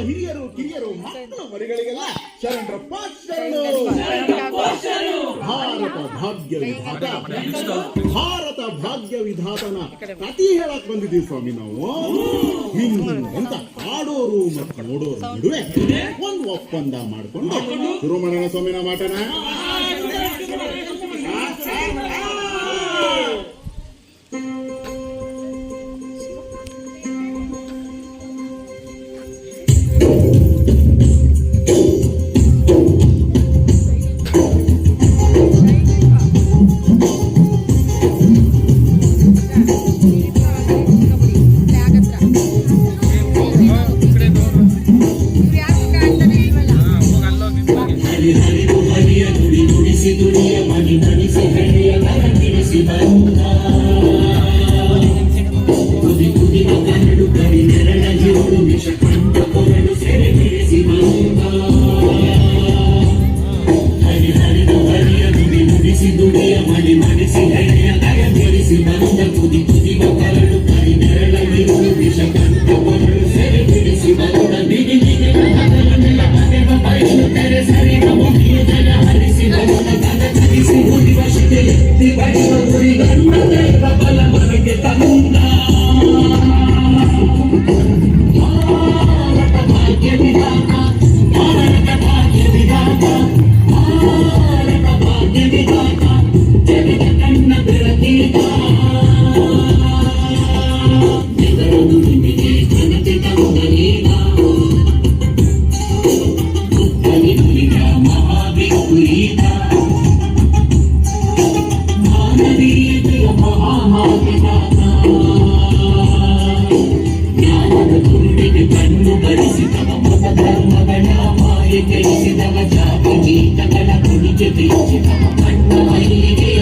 ಹಿರಿಯರು ಕಿರಿಯರು ಮಕ್ಕಳು ಮರಿಗಳಿಗೆಲ್ಲ ಶರಣಪ್ಪ ಶರಣು ಭಾರತ ಭಾಗ್ಯ ವಿಧಾತ ಭಾರತ ಭಾಗ್ಯ ವಿಧಾತನ ಕತಿ ಹೇಳಕ್ ಬಂದಿದ್ದೀವಿ ಸ್ವಾಮಿ ನಾವು ಹಿಂದು ಅಂತ ಆಡೋರು ಮತ್ತು ನೋಡೋರು ನಡುವೆ ಒಂದು ಒಪ್ಪಂದ ಮಾಡ್ಕೊಂಡು ಶುರು ಮಾಡೋಣ ಸ್ವಾಮಿ ಮಾಟನ படி படி パンもありでいい!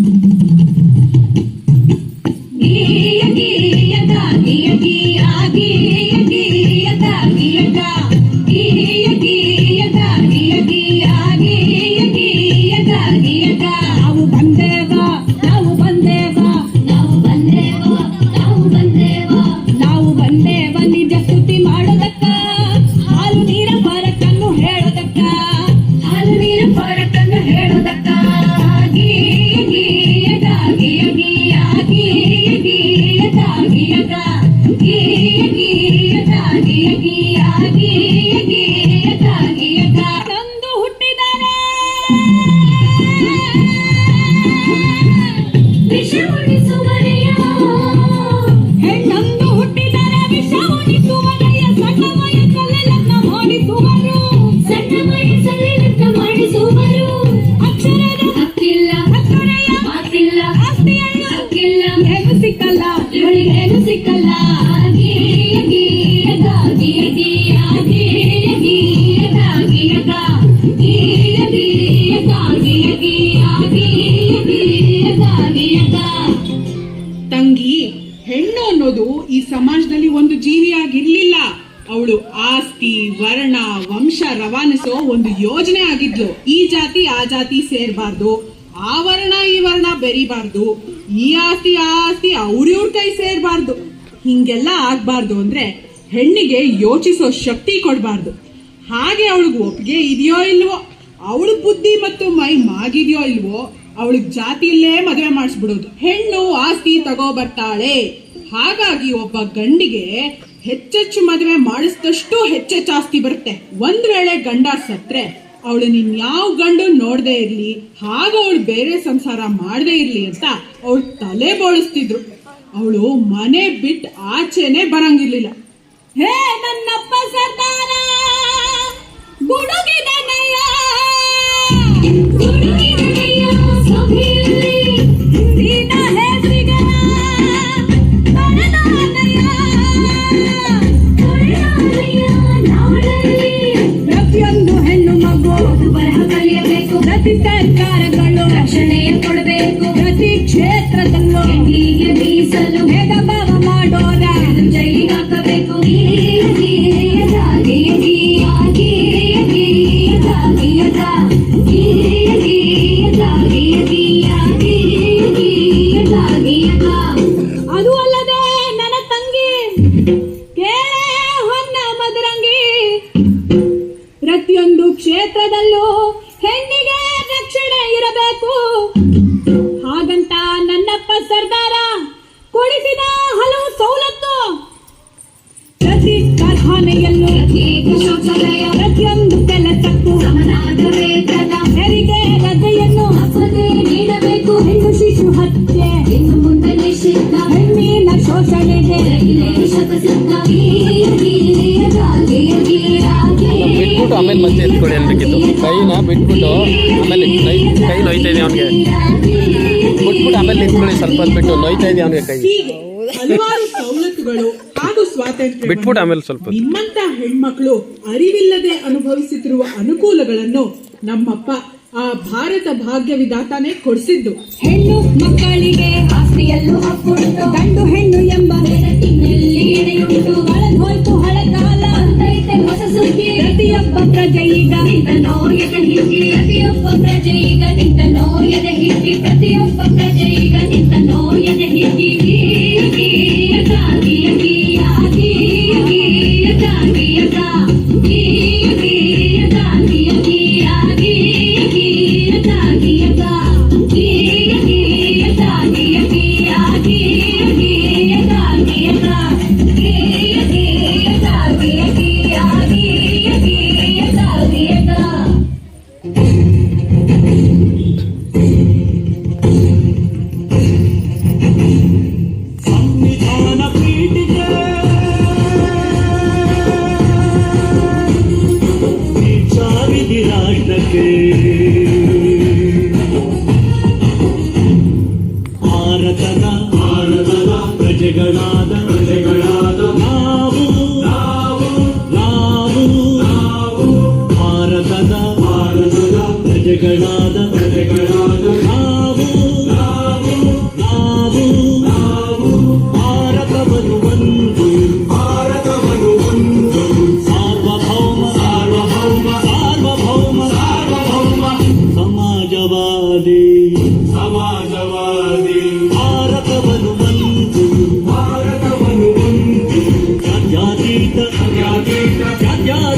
Thank you. ರವಾನಿಸೋ ಒಂದು ಯೋಜನೆ ಆಗಿದ್ಲು. ಈ ಜಾತಿ, ಆ ಜಾತಿ ಸೇರ್ಬಾರ್ದು. ಆ ವರ್ಣ ಈ ವರ್ಣ ಬೆರಿಬಾರ್ದು. ಈ ಆಸ್ತಿ, ಆ ಆಸ್ತಿ ಅವ್ರಿವ್ರ ಕೈ ಸೇರ್ಬಾರ್ದು. ಹಿಂಗೆಲ್ಲ ಆಗ್ಬಾರ್ದು ಅಂದ್ರೆ ಹೆಣ್ಣಿಗೆ ಯೋಚಿಸೋ ಶಕ್ತಿ ಕೊಡಬಾರ್ದು. ಹಾಗೆ ಅವಳಿಗೆ ಒಪ್ಪಿಗೆ ಇದೆಯೋ ಇಲ್ವೋ ಅವಳ ಬುದ್ಧಿ ಮತ್ತು ಮೈ ಮಾಗಿದೆಯೋ ಇಲ್ವೋ, ಅವಳಿಗೆ ಜಾತಿಯಲ್ಲೇ ಮದುವೆ ಮಾಡಿಸ್ಬಿಡೋದು. ಹೆಣ್ಣು ಆಸ್ತಿ ತಗೋ ಬರ್ತಾಳೆ ಹಾಗಾಗಿ ಒಬ್ಬ ಗಂಡಿಗೆ ಹೆಚ್ಚೆಚ್ಚು ಮದುವೆ ಮಾಡಿಸಿದಷ್ಟು ಹೆಚ್ಚೆಚ್ಚು ಆಸ್ತಿ ಬರುತ್ತೆ. ಒಂದ್ ವೇಳೆ ಗಂಡ ಸತ್ರೆ ಅವಳು ಯಾವ ಗಂಡು ನೋಡದೆ ಇರ್ಲಿ, ಹಾಗ ಅವಳು ಬೇರೆ ಸಂಸಾರ ಮಾಡದೆ ಇರ್ಲಿ ಅಂತ ಅವಳು ತಲೆ ಬೋಳಿಸ್ತಿದ್ರು. ಅವಳು ಮನೆ ಬಿಟ್ಟು ಆಚೆನೆ ಬರಂಗಿರ್ಲಿಲ್ಲ. ಹೇ, ನನ್ನಪ್ಪ ಸರ್ದಾರ ಪ್ರತಿಯೊಂದು ಕ್ಷೇತ್ರದಲ್ಲೂ ಮತ್ತೆ ಎತ್ಕೊಳ್ಳಿ ಅನ್ಬೇಕಿತ್ತು. ಕೈನ ಬಿಟ್ಬಿಟ್ಟು ಆಮೇಲೆ ಕೈ ಕೈ ನೋಯ್ತಾ ಇದೆ ಅವನಿಗೆ? ಬಿಟ್ಬಿಟ್ಟು ಆಮೇಲೆ ನಿಂತ್ಕೊಳ್ಳಿ ಸ್ವಲ್ಪ ಹೊತ್ತು ಬಿಟ್ಟು ನೋಯ್ತಾ ಇದೆ ಅವನಿಗೆ ಕೈ? ಹೀಗೆ ಹಲವಾರು ಸವಲತ್ತುಗಳು ಹಾಗೂ ಸ್ವಾತಂತ್ರ್ಯ ಬಿಟ್ಬಿಟ್ಟು ಆಮೇಲೆ ಸ್ವಲ್ಪ. ನಿಮ್ಮಂತ ಹೆಣ್ಮಕ್ಳು ಅರಿವಿಲ್ಲದೆ ಅನುಭವಿಸುತ್ತಿರುವ ಅನುಕೂಲಗಳನ್ನು ನಮ್ಮಪ್ಪ ಆ ಭಾರತ ಭಾಗ್ಯ ವಿಧಾತಾನೇ ಕೊಡಿಸಿದ್ದು. ಹೆಣ್ಣು ಮಕ್ಕಳಿಗೆ ಆಸ್ತಿಯಲ್ಲೂ ಹಕ್ಕುಂಟು ಗಂಡು ಹೆಣ್ಣು ಎಂಬ ಬೆಳಕಿನಲ್ಲಿ ಎಡೆಯುಂಟು ಕಳೆದು ಹೋಯ್ತು सुखी के धरती अब बकरा जाएगा इतना और ये कहीं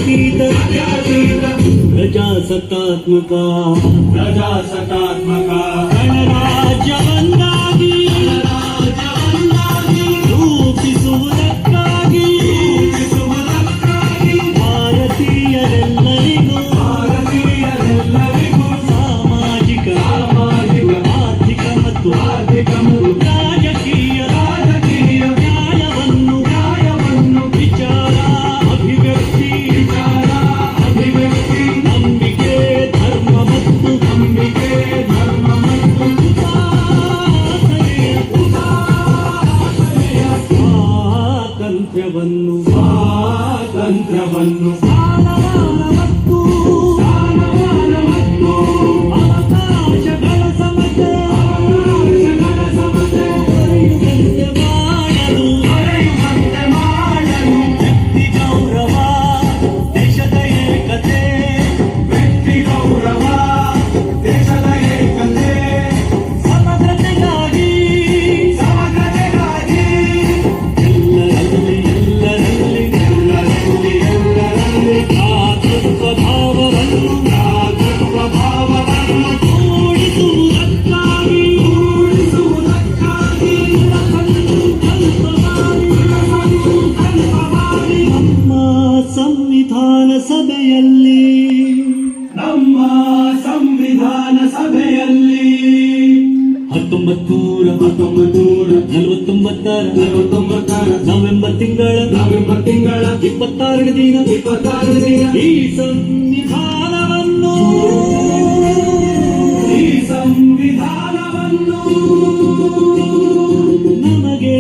अतीत प्रजा सत्तात्मका। ಸ್ವಾತಂತ್ರ್ಯವನ್ನು ದಿನ ಇಪ್ಪತ್ತಾರು ದಿನ ಈ ಸಂವಿಧಾನವನ್ನು ಈ ಸಂವಿಧಾನವನ್ನು ನಮಗೆ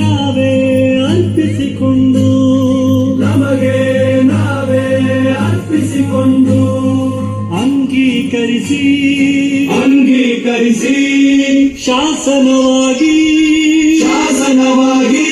ನಾವೇ ಅರ್ಪಿಸಿಕೊಂಡು ನಮಗೆ ನಾವೇ ಅರ್ಪಿಸಿಕೊಂಡು ಅಂಗೀಕರಿಸಿ ಅಂಗೀಕರಿಸಿ ಶಾಸನವಾಗಿ ಶಾಸನವಾಗಿ